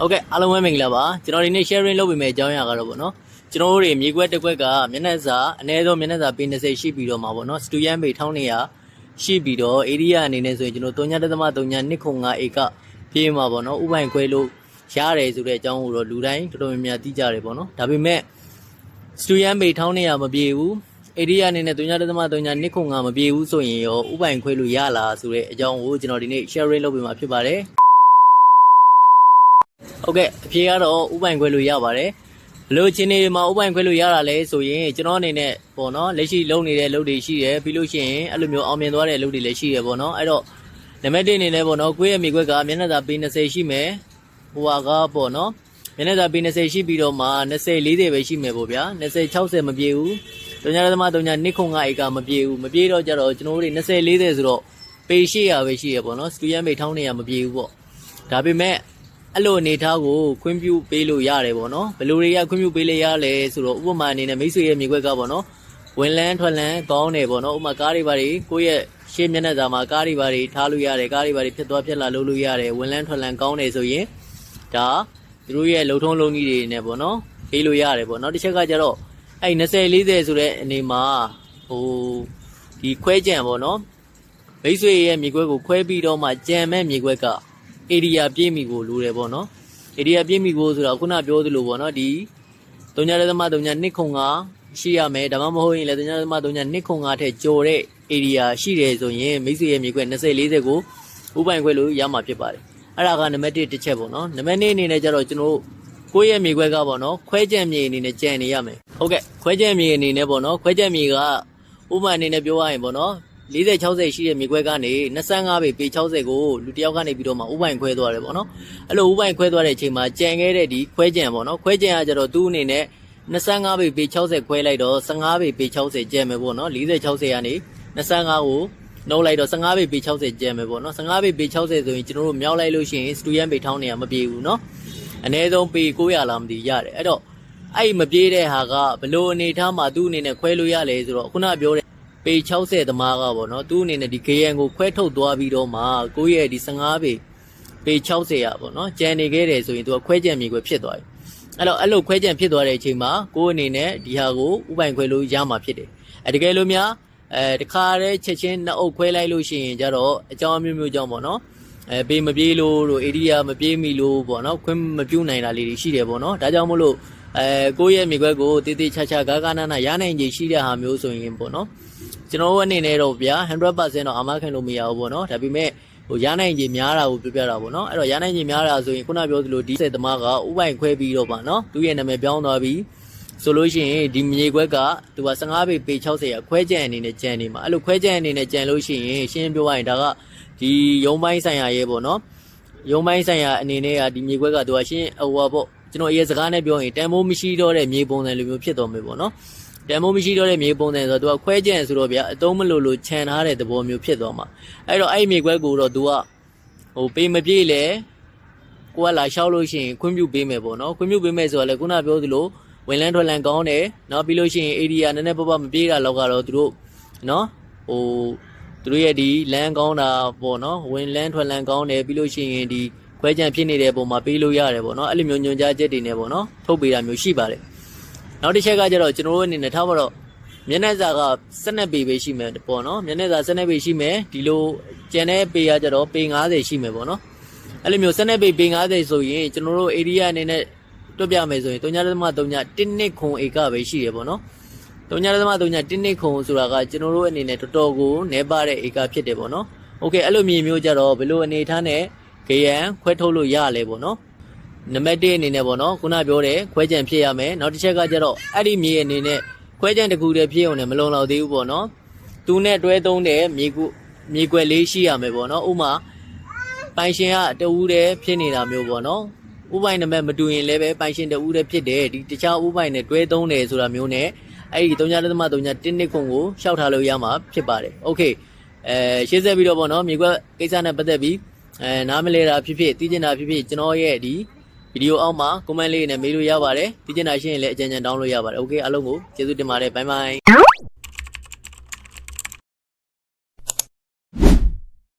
ဟုတ်ကဲ့အားလုံးပဲမင်္ဂလာပါကျွန်တော်ဒီနေ့ sharing လုပ်ပေးမယ့်အကြောင်းအရာကတော့ဗောနော်ကျွန်တော်တို့တွေမြေကွက်တစ်ကွက်ကမျက်နှာစာအနည်းဆုံးမျက်နှာစာပေ20ရှိပြီးတော့မှာဗောနော်စတူယန်ပေ1200ရှိပြီးတော့ area အနေနဲ့ဆိုရင်ကျွန်တော်3.3.295ဧကပြေးမှာဗောနော်ဥပိုင်ခွဲလို့ရတယ်ဆိုတဲ့အကြောင်းကိုတော့လူတိုင်းတော်တော်များများသိကြတယ်ဗောနော်ဒါပေမဲ့စတူယန်ပေ1200မပြေဘူး area အနေနဲ့3.3.295မပြေဘူးဆိုရင်ရောဥပိုင်ခွဲလို့ရလားဆိုတဲ့အကြောင်းကိုကျွန်တော်ဒီနေ့ sharing လုပ်ပေးမှာဖြစ်ပါတယ် ဟုတ်ကဲ့အဖြေကတော့ဥပိုင်ခွဲလို့ရပါတယ်ဘလို့ချင်းနေမှာဥပိုင်ခွဲလို့ရတာလဲဆိုရင်ကျွန်တော်အနေနဲ့ပေါ့နော်လက်ရှိလုံနေတဲ့အလုပ်တွေရှိတယ်ပြီးလို့ရှိရင်အဲ့လိုမျိုးအောင်မြင်သွားတဲ့အလုပ်တွေလည်းရှိတယ်ပေါ့နော်အဲ့တော့နံပါတ်1အနေနဲ့ပေါ့နော်ကိုယ့်ရဲ့မိခွက်ကမျက်နှာသာပေ20ရှိမယ်ဟိုဟာကပေါ့နော်မျက်နှာသာပေ20ရှိပြီးတော့မှ20 40ပဲရှိမယ်ပေါ့ဗျာ20 60မပြေဘူးတုံညာသမားတုံညာနိခုံကဧကမပြေဘူးမပြေတော့ကြတော့ကျွန်တော်တို့တွေ20 40ဆိုတော့ပေ800ပဲရှိရပေါ့နော်စတူယန်ပေ1200မပြေဘူးပေါ့ဒါပေမဲ့ အဲ့လိုအနေထားကိုခွင့်ပြုပေးလို့ရတယ်ပေါ့နော်ဘယ်လိုတွေကခွင့်ပြုပေးလို့ရလဲဆိုတော့ဥပမာအနေနဲ့မိတ်ဆွေရဲ့မြေခွက်ကပေါ့နော်ဝင်လန်းထွက်လန်းကောင်းတယ်ပေါ့နော်ဥပမာကားတွေပါတွေကိုယ့်ရဲ့ရှေ့မျက်နှာစာမှာကားတွေပါတွေထားလို့ရတယ်ကားတွေပါတွေဖြစ်သွားဖြစ်လာလုပ်လို့ရတယ်ဝင်လန်းထွက်လန်းကောင်းတယ်ဆိုရင်ဒါသူတို့ရဲ့လုံထုံးလုံနည်းတွေနဲ့ပေါ့နော်ပေးလို့ရတယ်ပေါ့နော်တစ်ချက်ကကျတော့အဲ့20 40ဆိုတဲ့အနေမှာဟိုဒီခွဲကြံပေါ့နော်မိတ်ဆွေရဲ့မြေခွက်ကိုခွဲပြီးတော့မှကြံမဲ့မြေခွက်က area ပြည့်မိကိုလိုတယ်ပေါ့နော် area ပြည့်မိကိုဆိုတော့ခုနပြောသလိုပေါ့နော်ဒီ3.3.2ခုံကရှိရမယ်ဒါမှမဟုတ်ရင်လည်း3.3.2ခုံကထက်ကျော်တဲ့ area ရှိတယ်ဆိုရင်မိတ်ဆွေရဲ့မြေခွက်20 40ကိုဥပိုင်ခွက်လို့ရမှာဖြစ်ပါတယ်အဲ့ဒါကနံပါတ်1တစ်ချက်ပေါ့နော်နံပါတ်2အနေနဲ့ကျတော့ကျွန်တော်တို့ကိုယ့်ရဲ့မြေခွက်ကပေါ့နော်ခွဲကြံမြေအနေနဲ့ကြံနေရမယ်ဟုတ်ကဲ့ခွဲကြံမြေအနေနဲ့ပေါ့နော်ခွဲကြံမြေကဥပမာအနေနဲ့ပြောရရင်ပေါ့နော် 40 60ရှိတဲ့မြေခွက်ကနေ25ပေပေ60ကိုလူတစ်ယောက်ကနေပြီးတော့မှဥပိုင်ခွဲသွားတယ်ပေါ့နော်အဲ့လိုဥပိုင်ခွဲသွားတဲ့အချိန်မှာကြံခဲ့တဲ့ဒီခွဲကြံပေါ့နော်ခွဲကြံကကျတော့သူ့အနေနဲ့25ပေပေ60ခွဲလိုက်တော့15ပေပေ60ကျန်မယ်ပေါ့နော်40 60ကနေ25ကိုနှုတ်လိုက်တော့15ပေပေ60ကျန်မယ်ပေါ့နော်15ပေပေ60ဆိုရင်ကျွန်တော်တို့မြောက်လိုက်လို့ရှိရင်စတူယန်ပေ1200မပြေဘူးနော်အနည်းဆုံးပေ900လားမသိရတယ်အဲ့တော့အဲ့မပြေတဲ့ဟာကဘလို့အနေထားမှာသူ့အနေနဲ့ခွဲလို့ရလဲဆိုတော့ခုနပြောတဲ့ ပေ60သမားကပေါ့နော်သူ့အနေနဲ့ဒီ KN ကိုခွဲထုတ်သွားပြီးတော့မှကိုယ့်ရဲ့ဒီ15ပေပေ60ရပေါ့နော်ကြံနေခဲ့တယ်ဆိုရင်သူကခွဲကြံမြေခွဲဖြစ်သွားပြီအဲ့တော့အဲ့လိုခွဲကြံဖြစ်သွားတဲ့အချိန်မှာကိုယ့်အနေနဲ့ဒီဟာကိုဥပိုင်ခွဲလို့ရမှာဖြစ်တယ်အဲတကယ်လို့များအဲတခါတည်းချက်ချင်းနှစ်အုပ်ခွဲလိုက်လို့ရှိရင်ကြတော့အကြောင်းအမျိုးမျိုးကြောင့်ပေါ့နော် အဲပေမပြေးလို့တို့ area မပြေးမိလို့ပေါ့နော်ခွင့်မပြုတ်နိုင်တာလေးတွေရှိတယ်ပေါ့နော်ဒါကြောင့်မို့လို့အဲကိုယ့်ရဲ့မြေခွက်ကိုတေးသေးချာချာဂါဂါနာနာရနိုင်ခြေရှိတဲ့ဟာမျိုးဆိုရင်ပေါ့နော်ကျွန်တော်တို့အနေနဲ့တော့ဗျာ100%တော့အာမခံလို့မရဘူးပေါ့နော်ဒါပေမဲ့ဟိုရနိုင်ကြီးများတာကိုပြောပြတာပေါ့နော်အဲ့တော့ရနိုင်ကြီးများတာဆိုရင်ခုနပြောသလိုဒီစက်သမားကဥပိုင်ခွဲပြီးတော့ပါနော်သူ့ရဲ့နာမည်ပြောင်းသွားပြီးဆိုလို့ရှိရင်ဒီမြေခွက်ကသူက15ပေပေ60ရခွဲကြံအနေနဲ့ကြံနေမှာအဲ့လိုခွဲကြံအနေနဲ့ကြံလို့ရှိရင်ရှင်းပြောရရင်ဒါက ဒီရုံပိုင်းဆိုင်ရာရဲ့ပေါ့နော်ရုံပိုင်းဆိုင်ရာအနေနဲ့ကဒီမြေခွက်ကသူကရှင်းဟိုပါပေါ့ကျွန်တော်အရေးစကားနဲ့ပြောရင်တန်ဖိုးမရှိတော့တဲ့မြေပုံစံလိုမျိုးဖြစ်တော်မယ်ပေါ့နော်တန်မိုးမရှိတော့တဲ့မြေပုံစံဆိုတော့ तू ကခွဲကြံဆိုတော့ဗျာအတုံးမလို့လို့ခြံထားတဲ့သဘောမျိုးဖြစ်သွားမှာအဲ့တော့အဲ့မြေခွဲကိုတော့ तू ကဟိုပေးမပြေးလေကိုကလာလျှောက်လို့ရှိရင်ခွင့်ပြုပေးမယ်ပေါ့နော်ခွင့်ပြုပေးမယ်ဆိုတော့လေခုနပြောသလိုဝင်လန်းထွက်လန်းကောင်းတယ်နော်ပြီးလို့ရှိရင် area နည်းနည်းပပမပြေးတာတော့ကတော့သူတို့နော်ဟို သူတို့ရဲ့ဒီလမ်းကောင်းတာပေါ့နော်ဝင်လန်းထွက်လန်းကောင်းတယ်ပြီးလို့ရှိရင်ဒီခွဲကြံဖြစ်နေတဲ့ပုံမှာပေးလို့ရတယ်ပေါ့နော်အဲ့လိုမျိုးညွန်ကြားချက်တွေနဲ့ပေါ့နော်ထုတ်ပေးတာမျိုးရှိပါတယ်နောက်တစ်ချက်ကကျတော့ကျွန်တော်တို့အနေနဲ့ထားပါတော့မျက်နှာစာက12ပေပဲရှိမယ်ပေါ့နော်မျက်နှာစာ12ပေရှိမယ်ဒီလိုကျန်တဲ့ပေကကျတော့ပေ90ရှိမယ်ပေါ့နော်အဲ့လိုမျိုး12ပေပေ90ဆိုရင်ကျွန်တော်တို့ area အနေနဲ့တွက်ပြမယ်ဆိုရင်3.3 1နှစ်ခွန်ဧကပဲရှိရပေါ့နော် 3.3တင်းနစ်ခုံဆိုတာကကျွန်တော်တို့အနေနဲ့တော်တော်ကိုနှဲပါတဲ့ဧကဖြစ်တယ်ပေါ့နော်။ Okay အဲ့လိုမြေမျိုးကြတော့ဘယ်လိုအနေထားနဲ့ဂရန်ခွဲထုတ်လို့ရလဲပေါ့နော်။နံပါတ်1အနေနဲ့ပေါ့နော်ခုနပြောတဲ့ခွဲကြံဖြစ်ရမယ်။နောက်တစ်ချက်ကကြတော့အဲ့ဒီမြေအနေနဲ့ခွဲကြံတစ်ခုတည်းဖြစ်အောင်လည်းမလုံလောက်သေးဘူးပေါ့နော်။သူနဲ့တွဲသုံးတဲ့မြေကုမြေကွက်လေးရှိရမယ်ပေါ့နော်။ဥမာပိုင်ရှင်ကတူးတယ်ဖြစ်နေတာမျိုးပေါ့နော်။ဥပိုင်နံပါတ်မတူရင်လည်းပဲပိုင်ရှင်တူးတယ်ဖြစ်တယ်ဒီတခြားဥပိုင်နဲ့တွဲသုံးတယ်ဆိုတာမျိုးနဲ့ အဲ့ဒီ3.3 1နှစ်ခွန်ကိုရှောက်ထားလို့ရမှာဖြစ်ပါတယ်โอเคအဲရှင်းဆက်ပြီးတော့ပေါ့နော်မြေကွက်ကိစ္စနဲ့ပတ်သက်ပြီးအဲနားမလဲတာဖြစ်ဖြစ်သိကျင်တာဖြစ်ဖြစ်ကျွန်တော်ရဲ့ဒီ ဗီဒီယိုအောက်မှာ comment လေးနဲ့မေးလို့ရပါတယ်။ဒီကျင်တာရှိရင်လည်းအကြံဉာဏ်တောင်းလို့ရပါတယ်။ Okay အားလုံးကိုကျေးဇူးတင်ပါတယ်။ Bye bye